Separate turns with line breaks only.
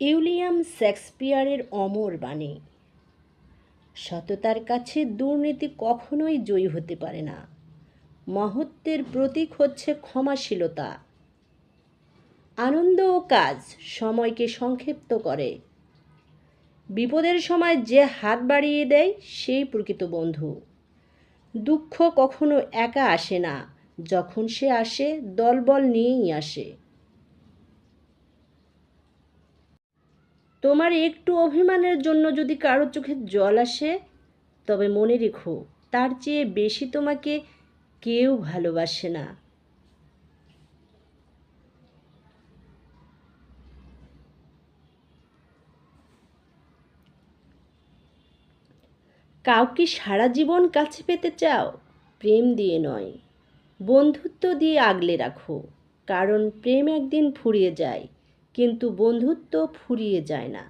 William শেক্সপিয়ারের অমর বাণী। সততার কাছে দুর্নীতি কখনোই জয়ী হতে পারে না। মহত্বের প্রতীক হচ্ছে ক্ষমাশীলতা। আনন্দ ও কাজ সময়কে সংক্ষিপ্ত করে। বিপদের সময় যে হাত বাড়িয়ে দেয়, সেই প্রকৃত বন্ধু। দুঃখ কখনো একা আসে না, যখন সে আসে, দলবল নিয়েই আসে। তোমার একটু অভিমানের জন্য যদি কারও চোখে জল আসে, তবে মনে রেখো, তার চেয়ে বেশি তোমাকে কেউ ভালোবাসে না। কাউকে সারা জীবন কাছে পেতে চাও, প্রেম দিয়ে নয়। বন্ধুত্ব দিয়ে আগলে রাখো, কারণ প্রেম একদিন ফুরিয়ে যায়। কিন্তু বন্ধুত্ব ফুরিয়ে যায় না।